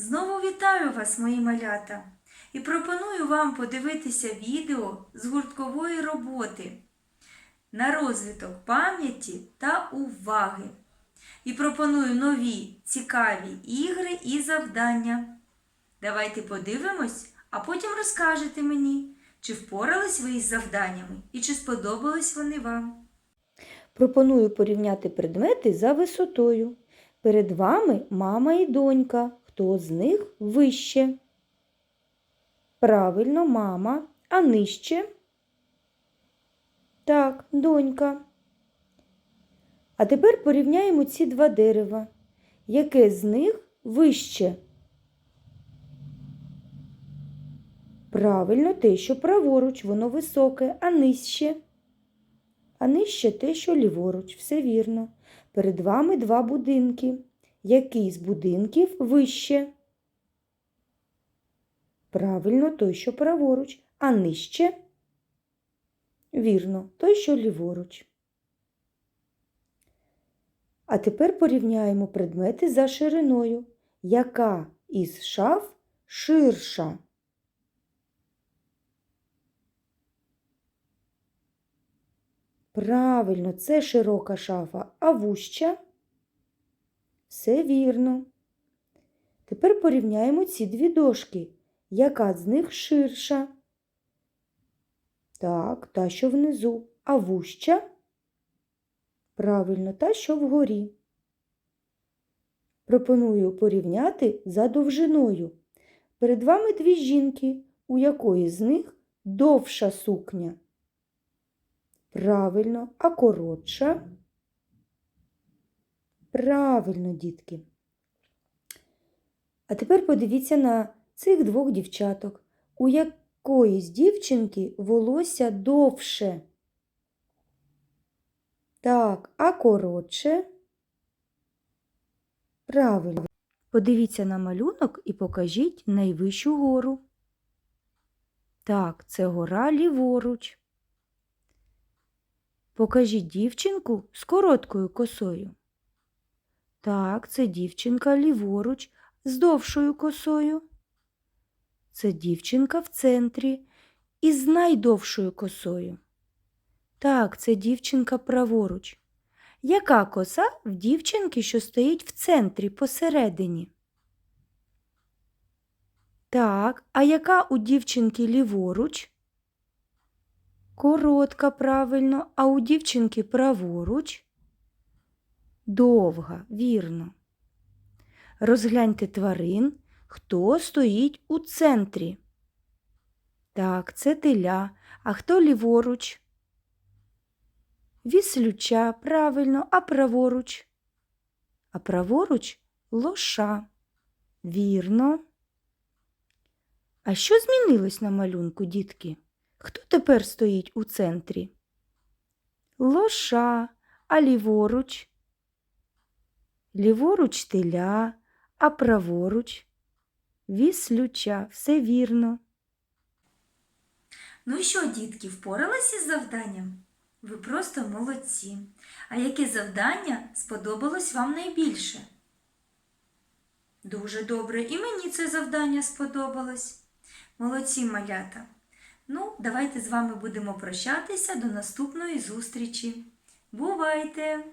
Знову вітаю вас, мої малята, і пропоную вам подивитися відео з гурткової роботи на розвиток пам'яті та уваги. І пропоную нові цікаві ігри і завдання. Давайте подивимось, а потім розкажете мені, чи впорались ви із завданнями і чи сподобались вони вам. Пропоную порівняти предмети за висотою. Перед вами мама і донька. Хто з них вище? Правильно, мама. А нижче? Так, донька. А тепер порівняємо ці два дерева. Яке з них вище? Правильно, те, що праворуч, воно високе, а нижче. А нижче те, що ліворуч, все вірно. Перед вами два будинки. Який з будинків вище? Правильно, той, що праворуч, а нижче? Вірно, той, що ліворуч. А тепер порівняємо предмети за шириною. Яка із шаф ширша? Правильно, це широка шафа, а вуща? Все вірно. Тепер порівняємо ці дві дошки. Яка з них ширша? Так, та, що внизу, а вуща? Правильно, та, що вгорі. Пропоную порівняти за довжиною. Перед вами дві жінки, у якої з них довша сукня. Правильно, а коротша? Правильно, дітки. А тепер подивіться на цих двох дівчаток. У якої з дівчинки волосся довше? Так, а коротше? Правильно. Подивіться на малюнок і покажіть найвищу гору. Так, це гора ліворуч. Покажіть дівчинку з короткою косою. Так, це дівчинка ліворуч з довшою косою. Це дівчинка в центрі із найдовшою косою. Так, це дівчинка праворуч. Яка коса в дівчинки, що стоїть в центрі посередині? Так, а яка у дівчинки ліворуч? Коротка, правильно, а у дівчинки праворуч? Довга, вірно. Розгляньте тварин, хто стоїть у центрі. Так, це теля, а хто ліворуч? Віслюча, правильно, а праворуч? А праворуч лоша. Вірно. А що змінилось на малюнку, дітки? Хто тепер стоїть у центрі? Лоша, а ліворуч? Ліворуч теля, а праворуч? Віслюча, все вірно. Ну що, дітки, впоралися із завданням? Ви просто молодці. А яке завдання сподобалось вам найбільше? Дуже добре, і мені це завдання сподобалось. Молодці малята. Ну, давайте з вами будемо прощатися до наступної зустрічі. Бувайте!